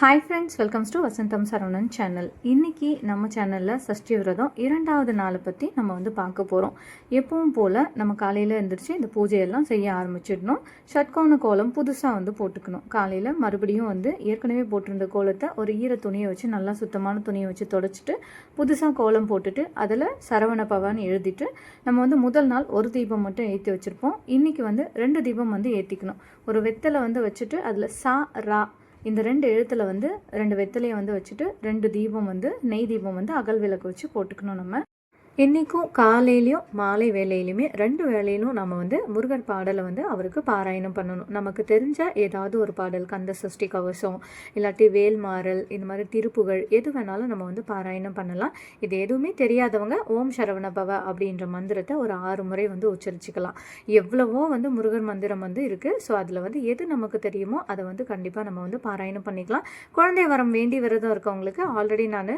Hi friends welcomes to Vasantham Saravanan channel இன்றைக்கி நம்ம சேனலில் சஷ்டி விரதம் இரண்டாவது நாளை பற்றி நம்ம வந்து பார்க்க போகிறோம் எப்பவும் போல் நம்ம காலையில் எழுந்திரிச்சு இந்த பூஜையெல்லாம் செய்ய ஆரம்பிச்சிடணும். ஷட்கோண கோலம் புதுசாக வந்து போட்டுக்கணும். காலையில் மறுபடியும் வந்து ஏற்கனவே போட்டிருந்த கோலத்தை ஒரு ஈர துணியை வச்சு நல்லா சுத்தமான துணியை வச்சு தொடச்சிட்டு புதுசாக கோலம் போட்டுட்டு அதில் சரவண பவான்னு எழுதிட்டு நம்ம வந்து முதல் நாள் ஒரு தீபம் மட்டும் ஏற்றி வச்சுருப்போம். இன்றைக்கி வந்து ரெண்டு தீபம் வந்து ஏற்றிக்கணும் ஒரு வெத்தலை வந்து வச்சுட்டு அதில் சா ரா இந்த ரெண்டு எழுத்தில் வந்து ரெண்டு வெத்தலையை வந்து வச்சுட்டு ரெண்டு தீபம் வந்து நெய் தீபம் வந்து அகல் விளக்கு வச்சு போட்டுக்கணும் நம்ம. இன்றைக்கும் காலையிலையும் மாலை வேலையிலையுமே ரெண்டு வேலையிலும் நம்ம வந்து முருகர் பாடலை வந்து அவருக்கு பாராயணம் பண்ணணும். நமக்கு தெரிஞ்ச ஏதாவது ஒரு பாடல் கந்த சஷ்டி கவசம் இல்லாட்டி வேல்மாறல் இந்த மாதிரி திருப்புகழ் எது வேணாலும் நம்ம வந்து பாராயணம் பண்ணலாம். இது எதுவுமே தெரியாதவங்க ஓம் சரவண பவ அப்படின்ற மந்திரத்தை ஒரு ஆறு முறை வந்து உச்சரிச்சுக்கலாம். எவ்வளவோ வந்து முருகர் மந்திரம் வந்து இருக்குது ஸோ அதில் வந்து எது நமக்கு தெரியுமோ அதை வந்து கண்டிப்பாக நம்ம வந்து பாராயணம் பண்ணிக்கலாம். குழந்தை வரம் வேண்டி விரதம் இருக்கவங்களுக்கு ஆல்ரெடி நான்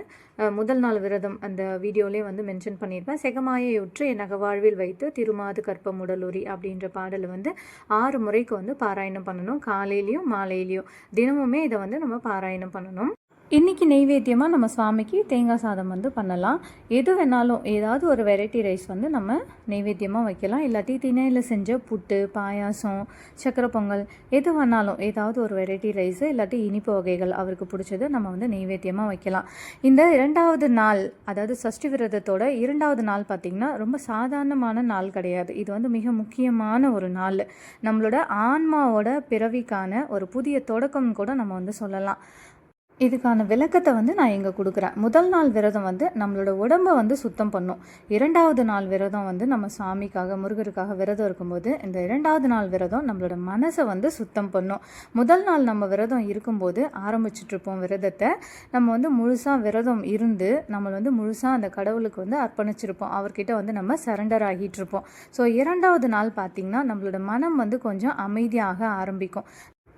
முதல் நாள் விரதம் அந்த வீடியோலேயே வந்து மென்ஷன் பண்ணியிருப்பேன். செகமாயையுற்று என் வாழ்வில் வைத்து திருமாது கற்பம் உடலுரி அப்படின்ற பாடலை வந்து ஆறு முறைக்கு வந்து பாராயணம் பண்ணணும். காலையிலையும் மாலையிலையும் தினமுமே இதை வந்து நம்ம பாராயணம் பண்ணணும். இன்றைக்கி நெய்வேத்தியமாக நம்ம சுவாமிக்கு தேங்காய் சாதம் வந்து பண்ணலாம். எது வேணாலும் ஏதாவது ஒரு வெரைட்டி ரைஸ் வந்து நம்ம நெய்வேத்தியமாக வைக்கலாம். இல்லாட்டி திணையில் செஞ்ச புட்டு பாயாசம் சக்கரை பொங்கல் எது வேணாலும் ஏதாவது ஒரு வெரைட்டி ரைஸு இல்லாட்டி இனிப்பு வகைகள் அவருக்கு பிடிச்சது நம்ம வந்து நெய்வேத்தியமாக வைக்கலாம். இந்த இரண்டாவது நாள் அதாவது சஷ்டி விரதத்தோட இரண்டாவது நாள் பார்த்திங்கன்னா ரொம்ப சாதாரணமான நாள் கிடையாது. இது வந்து மிக முக்கியமான ஒரு நாள். நம்மளோட ஆன்மாவோட பிறவிக்கான ஒரு புதிய தொடக்கம் கூட நம்ம வந்து சொல்லலாம். இதுக்கான விளக்கத்தை வந்து நான் இங்கே கொடுக்குறேன். முதல் நாள் விரதம் வந்து நம்மளோட உடம்பை வந்து சுத்தம் பண்ணும். இரண்டாவது நாள் விரதம் வந்து நம்ம சாமிக்காக முருகருக்காக விரதம் இருக்கும்போது இந்த இரண்டாவது நாள் விரதம் நம்மளோட மனசை வந்து சுத்தம் பண்ணும். முதல் நாள் நம்ம விரதம் இருக்கும்போது ஆரம்பிச்சிட்ருப்போம் விரதத்தை. நம்ம வந்து முழுசாக விரதம் இருந்து நம்ம வந்து முழுசாக அந்த கடவுளுக்கு வந்து அர்ப்பணிச்சிருப்போம். அவர்கிட்ட வந்து நம்ம சரண்டர் ஆகிட்டு இருப்போம் ஸோ இரண்டாவது நாள் பார்த்திங்கன்னா நம்மளோட மனம் வந்து கொஞ்சம் அமைதியாக ஆரம்பிக்கும்.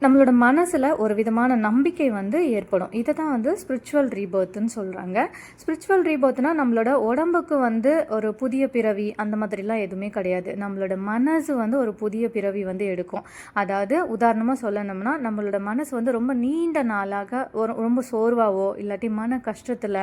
நம்மளோட மனசில் ஒரு விதமான நம்பிக்கை வந்து ஏற்படும். இதை தான் வந்து ஸ்பிரிச்சுவல் ரீபர்த்துன்னு சொல்கிறாங்க ஸ்பிரிச்சுவல் ரீபர்த்னா நம்மளோட உடம்புக்கு வந்து ஒரு புதிய பிறவி அந்த மாதிரிலாம் எதுவுமே கிடையாது. நம்மளோட மனசு வந்து ஒரு புதிய பிறவி வந்து எடுக்கும். அதாவது உதாரணமாக சொல்லணும்னா நம்மளோட மனசு வந்து ரொம்ப நீண்ட நாளாக ஒரு ரொம்ப சோர்வாவோ இல்லாட்டி மன கஷ்டத்தில்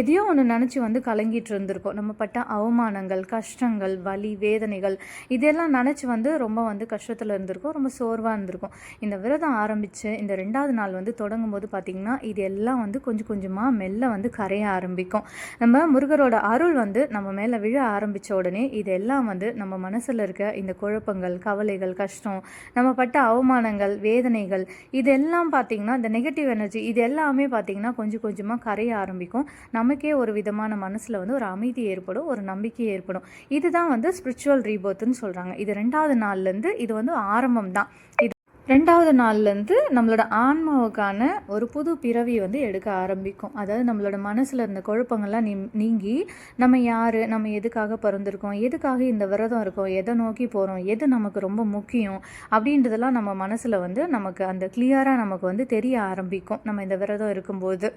எதையோ ஒன்று நினச்சி வந்து கலங்கிட்டு இருந்திருக்கோம். நம்ம பட்ட அவமானங்கள் கஷ்டங்கள் வலி வேதனைகள் இதெல்லாம் நினச்சி வந்து ரொம்ப வந்து கஷ்டத்தில் இருந்திருக்கோம் ரொம்ப சோர்வாக இருந்திருக்கும். இந்த விரதம் ஆரம்பித்து இந்த ரெண்டாவது நாள் வந்து தொடங்கும் போது பார்த்திங்கன்னா இது எல்லாம் வந்து கொஞ்சம் கொஞ்சமாக மெல்ல வந்து கரைய ஆரம்பிக்கும். நம்ம முருகரோட அருள் வந்து நம்ம மேலே விழ ஆரம்பித்த உடனே இது எல்லாம் வந்து நம்ம மனசில் இருக்க இந்த குழப்பங்கள் கவலைகள் கஷ்டம் நம்ம பட்ட அவமானங்கள் வேதனைகள் இதெல்லாம் பார்த்திங்கன்னா இந்த நெகட்டிவ் எனர்ஜி இது எல்லாமே பார்த்திங்கன்னா கொஞ்சம் கொஞ்சமாக கரைய ஆரம்பிக்கும். நமக்கே ஒரு விதமான மனசில் வந்து ஒரு அமைதி ஏற்படும் ஒரு நம்பிக்கை ஏற்படும். இதுதான் வந்து ஸ்பிரிச்சுவல் ரீபோத்துன்னு சொல்கிறாங்க இது ரெண்டாவது நாள்லேருந்து இது வந்து ஆரம்பம் தான் இது ரெண்டாவது நாள்லேருந்து நம்மளோட ஆன்மாவுக்கான ஒரு புது பிறவி வந்து எடுக்க ஆரம்பிக்கும். அதாவது நம்மளோட மனசில் இருந்த குழப்பங்கள்லாம் நீ நீங்கி நம்ம யார் நம்ம எதுக்காக பிறந்திருக்கோம் எதுக்காக இந்த விரதம் இருக்கோம் எதை நோக்கி போகிறோம் எது நமக்கு ரொம்ப முக்கியம் அப்படின்றதெல்லாம் நம்ம மனசில் வந்து நமக்கு அந்த கிளியராக நமக்கு வந்து தெரிய ஆரம்பிக்கும். நம்ம இந்த விரதம் இருக்கும்போது.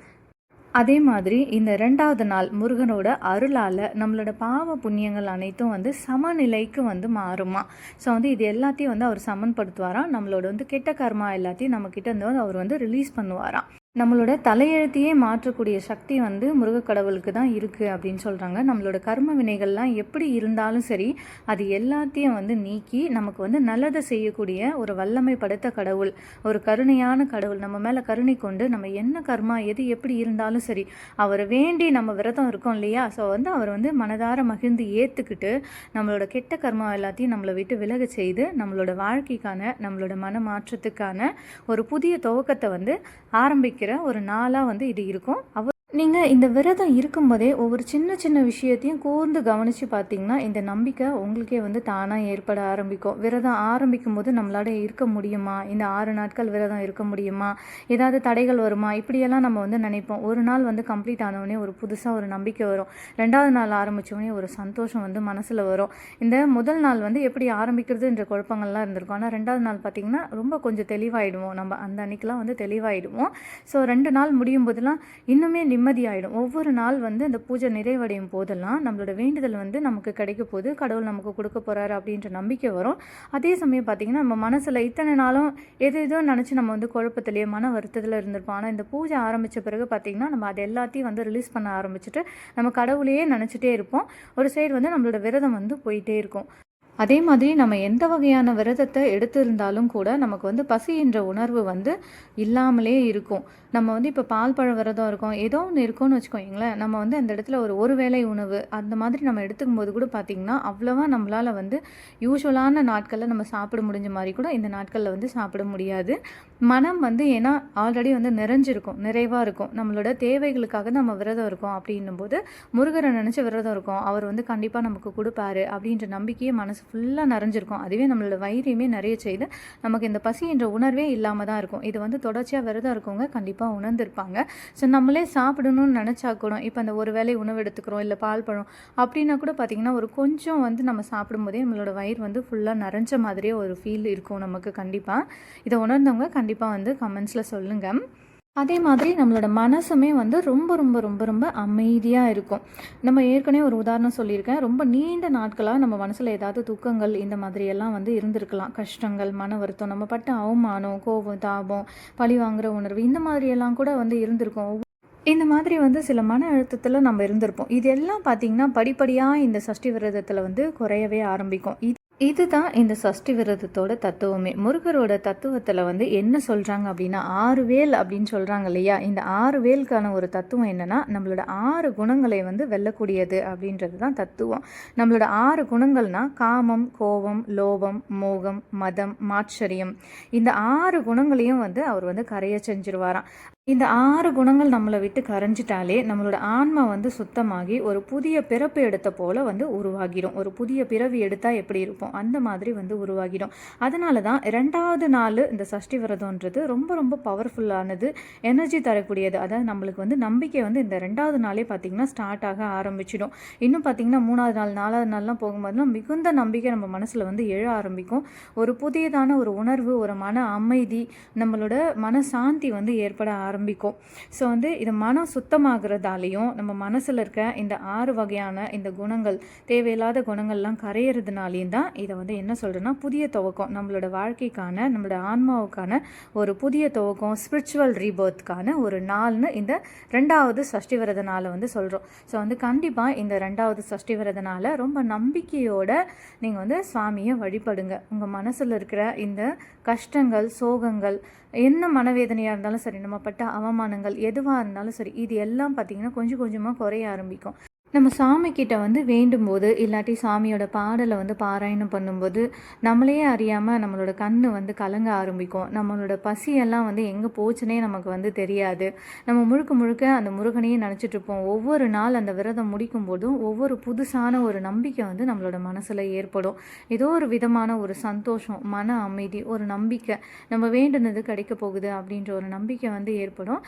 அதே மாதிரி இந்த ரெண்டாவது நாள் முருகனோட அருளால் நம்மளோட பாவ புண்ணியங்கள் அனைத்தும் வந்து சமநிலைக்கு வந்து மாறுமா. ஸோ வந்து இது எல்லாத்தையும் வந்து அவர் சமன்படுத்துவாராம் நம்மளோட வந்து கெட்ட கர்மா எல்லாத்தையும் நம்மக்கிட்ட இருந்து அவர் வந்து ரிலீஸ் பண்ணுவாராம் நம்மளோட தலையெழுத்தையே மாற்றக்கூடிய சக்தி வந்து முருகக்கடவுளுக்கு தான் இருக்குது அப்படின்னு சொல்கிறாங்க நம்மளோட கர்ம வினைகள்லாம் எப்படி இருந்தாலும் சரி அது எல்லாத்தையும் வந்து நீக்கி நமக்கு வந்து நல்லதை செய்யக்கூடிய ஒரு வல்லமை படுத்த கடவுள் ஒரு கருணையான கடவுள் நம்ம மேலே கருணை கொண்டு நம்ம என்ன கர்மா எது எப்படி இருந்தாலும் சரி அவரை வேண்டி நம்ம விரதம் இருக்கோம் இல்லையா? ஸோ வந்து அவர் வந்து மனதார மகிழ்ந்து ஏற்றுக்கிட்டு நம்மளோட கெட்ட கர்மா எல்லாத்தையும் நம்மளை விட்டு விலக செய்து நம்மளோட வாழ்க்கைக்கான நம்மளோட மன மாற்றத்துக்கான ஒரு புதிய துவக்கத்தை வந்து ஆரம்பிக்க நினைக்கிறேன். ஒரு நாளாக வந்து இது இருக்கும். அவர் நீங்கள் இந்த விரதம் இருக்கும்போதே ஒவ்வொரு சின்ன சின்ன விஷயத்தையும் கூர்ந்து கவனித்து பார்த்தீங்கன்னா இந்த நம்பிக்கை உங்களுக்கே வந்து தானாக ஏற்பட ஆரம்பிக்கும். விரதம் ஆரம்பிக்கும் போது நம்மளால இருக்க முடியுமா? இந்த ஆறு நாட்கள் விரதம் இருக்க முடியுமா? ஏதாவது தடைகள் வருமா? இப்படியெல்லாம் நம்ம வந்து நினைப்போம். ஒரு நாள் வந்து கம்ப்ளீட் ஆனவுடனே ஒரு புதுசாக ஒரு நம்பிக்கை வரும். ரெண்டாவது நாள் ஆரம்பித்தோடனே ஒரு சந்தோஷம் வந்து மனசில் வரும். இந்த முதல் நாள் வந்து எப்படி ஆரம்பிக்கிறதுன்ற குழப்பங்கள்லாம் இருந்திருக்கும். ஆனால் ரெண்டாவது நாள் பார்த்திங்கன்னா ரொம்ப கொஞ்சம் தெளிவாயிடுவோம். நம்ம அந்த அன்னைக்கெலாம் வந்து தெளிவாயிடுவோம். ஸோ ரெண்டு நாள் முடியும் போதெல்லாம் இன்னுமே நிம்ம நிம்மதியாயிடும். ஒவ்வொரு நாள் வந்து அந்த பூஜை நிறைவடையும் போதெல்லாம் நம்மளோட வேண்டுதல் வந்து நமக்கு கிடைக்க போது கடவுள் நமக்கு கொடுக்க போகிறாரு அப்படின்ற நம்பிக்கை வரும். அதே சமயம் பார்த்திங்கன்னா நம்ம மனசில் இத்தனை நாளும் எது எதோ நினச்சி நம்ம வந்து குழப்பத்திலேயே மன வருத்தத்தில் இருந்திருப்போம். ஆனால் இந்த பூஜை ஆரம்பித்த பிறகு பார்த்திங்கன்னா நம்ம அது எல்லாத்தையும் வந்து ரிலீஸ் பண்ண ஆரம்பிச்சுட்டு நம்ம கடவுளையே நினச்சிட்டே இருப்போம். ஒரு சைடு வந்து நம்மளோட விரதம் வந்து போயிட்டே இருக்கும். அதே மாதிரி நம்ம எந்த வகையான விரதத்தை எடுத்திருந்தாலும் கூட நமக்கு வந்து பசி என்ற உணர்வு வந்து இல்லாமலே இருக்கும். நம்ம வந்து இப்போ பால் பழ விரதம் இருக்கோம் ஏதோ ஒன்று இருக்கும்னு வச்சுக்கோங்களேன் நம்ம வந்து அந்த இடத்துல ஒரு ஒரு வேளை உணவு அந்த மாதிரி நம்ம எடுத்துக்கும் போது கூட பார்த்திங்கன்னா அவ்வளோவா நம்மளால் வந்து யூஸ்வலான நாட்களில் நம்ம சாப்பிட முடிஞ்ச மாதிரி கூட இந்த நாட்களில் வந்து சாப்பிட முடியாது. மனம் வந்து ஏன்னா ஆல்ரெடி வந்து நிறைஞ்சிருக்கும் நிறைவாக இருக்கும். நம்மளோட தேவைகளுக்காக நம்ம விரதம் இருக்கோம் அப்படின்னும் போது முருகரை நினச்சி விரதம் இருக்கோம். அவர் வந்து கண்டிப்பாக நமக்கு கொடுப்பாரு அப்படின்ற நம்பிக்கையே மனசு ஃபுல்லாக நிறைஞ்சிருக்கும். அதுவே நம்மளோட வயிறையுமே நிறைய செய்து நமக்கு இந்த பசி என்ற உணர்வே இல்லாமல் தான் இருக்கும். இது வந்து தொடர்ச்சியாக விரதம் இருக்கவங்க கண்டிப்பாக உணர்ந்திருப்பாங்க. ஸோ நம்மளே சாப்பிடணும்னு நினச்சா கூட இப்போ அந்த ஒரு வேளை உணவு எடுத்துக்கிறோம் இல்லை பால் பழம் அப்படின்னா கூட பார்த்திங்கன்னா ஒரு கொஞ்சம் வந்து நம்ம சாப்பிடும்போதே நம்மளோட வயிறு வந்து ஃபுல்லாக நிறைஞ்ச மாதிரியே ஒரு ஃபீல் இருக்கும் நமக்கு கண்டிப்பாக இதை உணர்ந்தவங்க கண்டிப்பாக வந்து கமெண்ட்ஸில் சொல்லுங்கள் அதே மாதிரி நம்மளோட மனசுமே வந்து ரொம்ப ரொம்ப ரொம்ப ரொம்ப அமைதியாக இருக்கும். நம்ம ஏற்கனவே ஒரு உதாரணம் சொல்லியிருக்கேன். ரொம்ப நீண்ட நாட்களாக நம்ம மனசில் ஏதாவது துக்கங்கள் இந்த மாதிரியெல்லாம் வந்து இருந்திருக்கலாம். கஷ்டங்கள் மன வருத்தம் நம்ம பட்ட அவமானம் கோபம் தாபம் பழி வாங்குற உணர்வு இந்த மாதிரியெல்லாம் கூட வந்து இருந்திருக்கும். இந்த மாதிரி வந்து சில மன அழுத்தத்தில் நம்ம இருந்திருப்போம். இது எல்லாம் பார்த்திங்கன்னா படிப்படியாக இந்த சஷ்டி விரதத்தில் வந்து குறையவே ஆரம்பிக்கும். இது இதுதான் இந்த சஷ்டி விரதத்தோட தத்துவமே. முருகரோட தத்துவத்தில் வந்து என்ன சொல்கிறாங்க அப்படின்னா ஆறு வேல் அப்படின்னு சொல்கிறாங்க இல்லையா? இந்த ஆறு வேலுக்கான ஒரு தத்துவம் என்னென்னா நம்மளோட ஆறு குணங்களை வந்து வெல்லக்கூடியது அப்படின்றது தான் தத்துவம். நம்மளோட ஆறு குணங்கள்னால் காமம் கோபம் லோபம் மோகம் மதம் மாச்சரியம் இந்த ஆறு குணங்களையும் வந்து அவர் வந்து கரைய செஞ்சிருவாராம். இந்த ஆறு குணங்கள் நம்மளை விட்டு கரைஞ்சிட்டாலே நம்மளோட ஆன்மா வந்து சுத்தமாகி ஒரு புதிய பிறப்பு எடுத்த போல் வந்து உருவாகிடும். ஒரு புதிய பிறவி எடுத்தால் எப்படி இருப்போம்? அந்த மாதிரி வந்து உருவாகிடும். அதனால தான் ரெண்டாவது நாள் இந்த சஷ்டி விரதம்ன்றது ரொம்ப ரொம்ப பவர்ஃபுல்லானது எனர்ஜி தரக்கூடியது. அதாவது நம்மளுக்கு வந்து நம்பிக்கை வந்து இந்த ரெண்டாவது நாளே பார்த்திங்கன்னா ஸ்டார்ட் ஆக ஆரம்பிச்சிடும். இன்னும் பார்த்திங்கன்னா மூணாவது நாள் நாலாவது நாள்லாம் போகும்போதுலாம் மிகுந்த நம்பிக்கை நம்ம மனசில் வந்து எழ ஆரம்பிக்கும். ஒரு புதியதான ஒரு உணர்வு ஒரு மன அமைதி நம்மளோட மன சாந்தி வந்து ஏற்பட ஆரம்பிக்கும் ஆரம்பிக்கும். ஸோ வந்து இது மனம் சுத்தமாகிறதாலையும் நம்ம மனசில் இருக்க இந்த ஆறு வகையான இந்த குணங்கள் தேவையில்லாத குணங்கள்லாம் கரையிறதுனாலையும் தான் இதை வந்து என்ன சொல்கிறேன்னா புதிய துவக்கம் நம்மளோட வாழ்க்கைக்கான நம்மளோட ஆன்மாவுக்கான ஒரு புதிய துவக்கம் ஸ்பிரிச்சுவல் ரீபர்த்க்கான ஒரு நாள்னு இந்த ரெண்டாவது சஷ்டி விரத நாளை வந்து சொல்கிறோம் ஸோ வந்து கண்டிப்பாக இந்த ரெண்டாவது சஷ்டி விரத நாளை ரொம்ப நம்பிக்கையோட நீங்கள் வந்து சுவாமியை வழிபடுங்க. உங்கள் மனசில் இருக்கிற இந்த கஷ்டங்கள் சோகங்கள் என்ன மனவேதனையாக இருந்தாலும் சரி நம்ம பட்ட அவமானங்கள் எதுவாக இருந்தாலும் சரி இது எல்லாம் பார்த்திங்கன்னா கொஞ்சம் கொஞ்சமாக குறைய ஆரம்பிக்கும். நம்ம சாமிக்கிட்ட வந்து வேண்டும் போது இல்லாட்டி சாமியோட பாடலை வந்து பாராயணம் பண்ணும்போது நம்மளே அறியாமல் நம்மளோட கண் வந்து கலங்க ஆரம்பிக்கும். நம்மளோட பசியெல்லாம் வந்து எங்கே போச்சுனே நமக்கு வந்து தெரியாது. நம்ம முழுக்க முழுக்க அந்த முருகனையே நினச்சிட்ருப்போம் ஒவ்வொரு நாள் அந்த விரதம் முடிக்கும் போதும் ஒவ்வொரு புதுசான ஒரு நம்பிக்கை வந்து நம்மளோட மனசில் ஏற்படும். ஏதோ ஒரு விதமான ஒரு சந்தோஷம் மன அமைதி ஒரு நம்பிக்கை நம்ம வேண்டுனது கிடைக்க போகுது அப்படின்ற ஒரு நம்பிக்கை வந்து ஏற்படும்.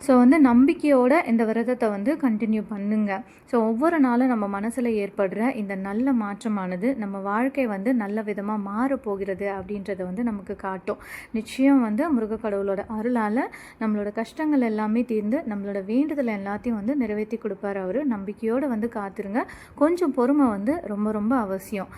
ஸோ வந்து நம்பிக்கையோட இந்த விரதத்தை வந்து கண்டினியூ பண்ணுங்க. ஸோ ஒவ்வொரு நாளும் நம்ம மனசில் ஏற்படுற இந்த நல்ல மாற்றமானது நம்ம வாழ்க்கை வந்து நல்ல விதமாக மாறப்போகிறது அப்படின்றத வந்து நமக்கு காட்டும். நிச்சயம் வந்து முருகக்கடவுளோட அருளால் நம்மளோட கஷ்டங்கள் எல்லாமே தீர்ந்து நம்மளோட வேண்டுதல் எல்லாத்தையும் வந்து நிறைவேற்றி கொடுப்பார் அவர். நம்பிக்கையோடு வந்து காத்துருங்க. கொஞ்சம் பொறுமை வந்து ரொம்ப ரொம்ப அவசியம்.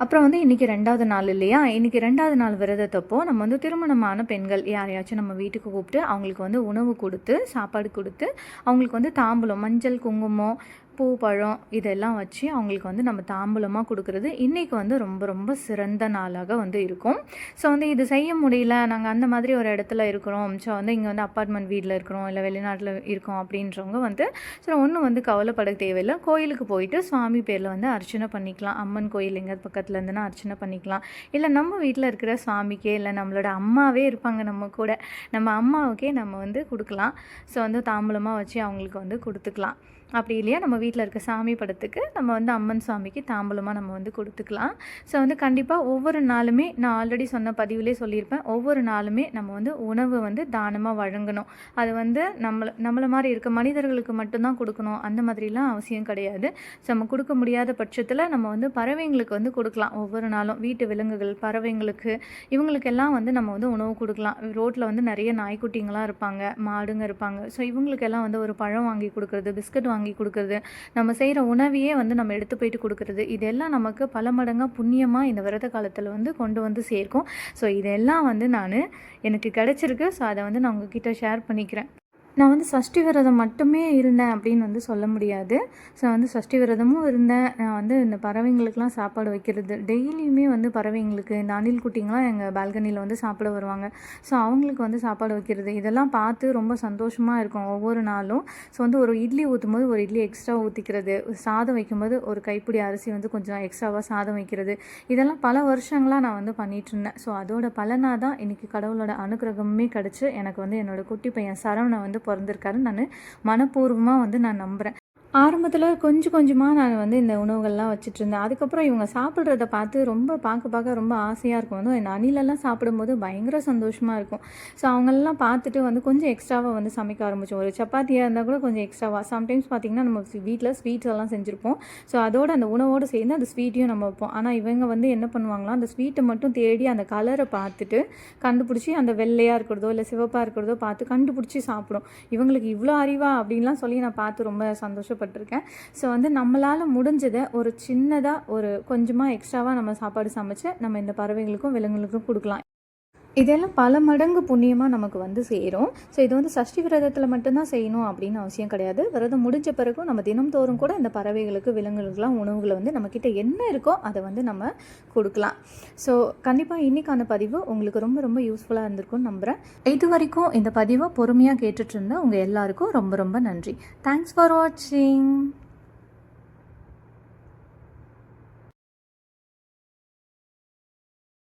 அப்புறம் வந்து இன்றைக்கி ரெண்டாவது நாள் இல்லையா? இன்றைக்கி ரெண்டாவது நாள் விரதத்தப்போ நம்ம வந்து திருமணமான பெண்கள் யாரையாச்சும் நம்ம வீட்டுக்கு கூப்பிட்டு அவங்களுக்கு வந்து உணவு கொடுத்து சாப்பாடு கொடுத்து அவங்களுக்கு வந்து தாம்பூலம் மஞ்சள் குங்குமம் பூ பழம் இதெல்லாம் வச்சு அவங்களுக்கு வந்து நம்ம தாம்பூலமாக கொடுக்குறது இன்றைக்கி வந்து ரொம்ப ரொம்ப சிறந்த நாளாக வந்து இருக்கும். ஸோ வந்து இது செய்ய முடியல நாங்கள் அந்த மாதிரி ஒரு இடத்துல இருக்கிறோம். ஸோ வந்து இங்கே வந்து அப்பார்ட்மெண்ட் வீட்டில் இருக்கிறோம் இல்லை வெளிநாட்டில் இருக்கோம் அப்படின்றவங்க வந்து ஸோ ஒன்றும் வந்து கவலைப்பட தேவையில்லை. கோயிலுக்கு போயிட்டு சுவாமி பேரில் வந்து அர்ச்சனை பண்ணிக்கலாம். அம்மன் கோயில் எங்கே பக்கத்தில் இருந்துன்னா அர்ச்சனை பண்ணிக்கலாம். இல்லை நம்ம வீட்டில் இருக்கிற சுவாமிக்கே இல்லை நம்மளோட அம்மாவே இருப்பாங்க நம்ம கூட. நம்ம அம்மாவுக்கே நம்ம வந்து கொடுக்கலாம். ஸோ வந்து தாம்பூலமாக வச்சு அவங்களுக்கு வந்து கொடுத்துக்கலாம். அப்படி இல்லையா? நம்ம வீட்டில் இருக்க சாமி படத்துக்கு நம்ம வந்து அம்மன் சாமிக்கு தாம்பூலமாக நம்ம வந்து கொடுத்துக்கலாம். ஸோ வந்து கண்டிப்பாக ஒவ்வொரு நாளுமே நான் ஆல்ரெடி சொன்ன பதிவிலே சொல்லியிருப்பேன். ஒவ்வொரு நாளுமே நம்ம வந்து உணவு வந்து தானமாக வழங்கணும். அது வந்து நம்மளை நம்மளை மாதிரி இருக்க மனிதர்களுக்கு மட்டும்தான் கொடுக்கணும். அந்த மாதிரிலாம் அவசியம் கிடையாது. ஸோ நம்ம கொடுக்க முடியாத பட்சத்தில் நம்ம வந்து பறவைங்களுக்கு வந்து கொடுக்கலாம். ஒவ்வொரு நாளும் வீட்டு விலங்குகள் பறவைங்களுக்கு இவங்களுக்கெல்லாம் வந்து நம்ம வந்து உணவு கொடுக்கலாம். ரோட்டில் வந்து நிறைய நாய்க்குட்டிங்களாம் இருப்பாங்க மாடுங்க இருப்பாங்க. ஸோ இவங்களுக்கெல்லாம் வந்து ஒரு பழம் வாங்கி கொடுக்குறது பிஸ்கட் வாங்கி வாங்கி கொடுக்குறது நம்ம செய்கிற உணவையே வந்து நம்ம எடுத்து போயிட்டு கொடுக்குறது இதெல்லாம் நமக்கு பல மடங்காக புண்ணியமாக இந்த விரத காலத்தில் வந்து கொண்டு வந்து சேர்க்கும். ஸோ இதெல்லாம் வந்து நான் எனக்கு கிடச்சிருக்கு. ஸோ அதை வந்து நான் உங்ககிட்ட ஷேர் பண்ணிக்கிறேன். நான் வந்து சஷ்டி விரதம் மட்டுமே இருந்தேன் அப்படின்னு வந்து சொல்ல முடியாது. ஸோ வந்து சஷ்டி விரதமும் இருந்தேன். நான் வந்து இந்த பறவைங்களுக்கெலாம் சாப்பாடு வைக்கிறது டெய்லியுமே வந்து பறவைங்களுக்கு இந்த அணில் குட்டிங்களாம் எங்கள் பால்கனியில் வந்து சாப்பிட வருவாங்க. ஸோ அவங்களுக்கு வந்து சாப்பாடு வைக்கிறது இதெல்லாம் பார்த்து ரொம்ப சந்தோஷமாக இருக்கும் ஒவ்வொரு நாளும். ஸோ வந்து ஒரு இட்லி ஊற்றும் போது ஒரு இட்லி எக்ஸ்ட்ரா ஊற்றிக்கிறது சாதம் வைக்கும்போது ஒரு கைப்பிடி அரிசி வந்து கொஞ்சம் எக்ஸ்ட்ராவாக சாதம் வைக்கிறது. இதெல்லாம் பல வருஷங்களாக நான் வந்து பண்ணிகிட்டு இருந்தேன். ஸோ அதோட பலனாக தான் இன்றைக்கி கடவுளோட அனுகிரகமே கிடச்சி எனக்கு வந்து என்னோடய குட்டி பையன் சரவணை வந்து பிறந்திருக்காருன்னு நான் மனப்பூர்வமாக வந்து நான் நம்புகிறேன் ஆரம்பத்தில் கொஞ்சம் கொஞ்சமாக நான் வந்து இந்த உணவுகள்லாம் வச்சுட்டு இருந்தேன் அதுக்கப்புறம் இவங்க சாப்பிட்றத பார்த்து ரொம்ப பார்க்க பார்க்க ரொம்ப ஆசையாக இருக்கும். வந்து இந்த அணிலெல்லாம் சாப்பிடும்போது பயங்கர சந்தோஷமாக இருக்கும். ஸோ அவங்களெல்லாம் பார்த்துட்டு வந்து கொஞ்சம் எக்ஸ்ட்ராவாக வந்து சமைக்க ஆரம்பித்தோம் ஒரு சப்பாத்தியாக இருந்தால் கூட கொஞ்சம் எக்ஸ்ட்ராவாக சம்டைம்ஸ் பார்த்திங்கன்னா நம்ம வீட்டில் ஸ்வீட்ஸ் எல்லாம் செஞ்சுருப்போம். ஸோ அதோட அந்த உணவோடு சேர்ந்து அந்த ஸ்வீட்டையும் நம்ம வைப்போம். ஆனால் இவங்க வந்து என்ன பண்ணுவாங்களா அந்த ஸ்வீட்டை மட்டும் தேடி அந்த கலரை பார்த்துட்டு கண்டுபிடிச்சி அந்த வெள்ளையாக இருக்கிறதோ இல்லை சிவப்பாக இருக்கிறதோ பார்த்து கண்டுபிடிச்சி சாப்பிடும். இவங்களுக்கு இவ்வளோ அறிவா அப்படின்லாம் சொல்லி நான் பார்த்து ரொம்ப சந்தோஷப்பட்டேன் ஸோ வந்து நம்மளால் முடிஞ்சதை ஒரு சின்னதாக ஒரு கொஞ்சமாக எக்ஸ்ட்ராவாக நம்ம சாப்பாடு சமைச்சு நம்ம இந்த பறவைகளுக்கும் விலங்குகளுக்கும் கொடுக்கலாம். இதெல்லாம் பல மடங்கு புண்ணியமாக நமக்கு வந்து சேரும். ஸோ இது வந்து சஷ்டி விரதத்தில் மட்டும்தான் செய்யணும் அப்படின்னு அவசியம் கிடையாது. விரதம் முடிஞ்ச பிறகும் நம்ம தினம்தோறும் கூட இந்த பறவைகளுக்கு விலங்குகளுக்கெல்லாம் உணவுகளை வந்து நம்மக்கிட்ட என்ன இருக்கோ அதை வந்து நம்ம கொடுக்கலாம். ஸோ கண்டிப்பாக இன்றைக்கான பதிவு உங்களுக்கு ரொம்ப ரொம்ப யூஸ்ஃபுல்லாக இருந்திருக்கும்னு நம்புகிறேன் இது வரைக்கும் இந்த பதிவை பொறுமையாக கேட்டுட்டு உங்கள் எல்லாருக்கும் ரொம்ப ரொம்ப நன்றி. தேங்க்ஸ் ஃபார் வாட்சிங்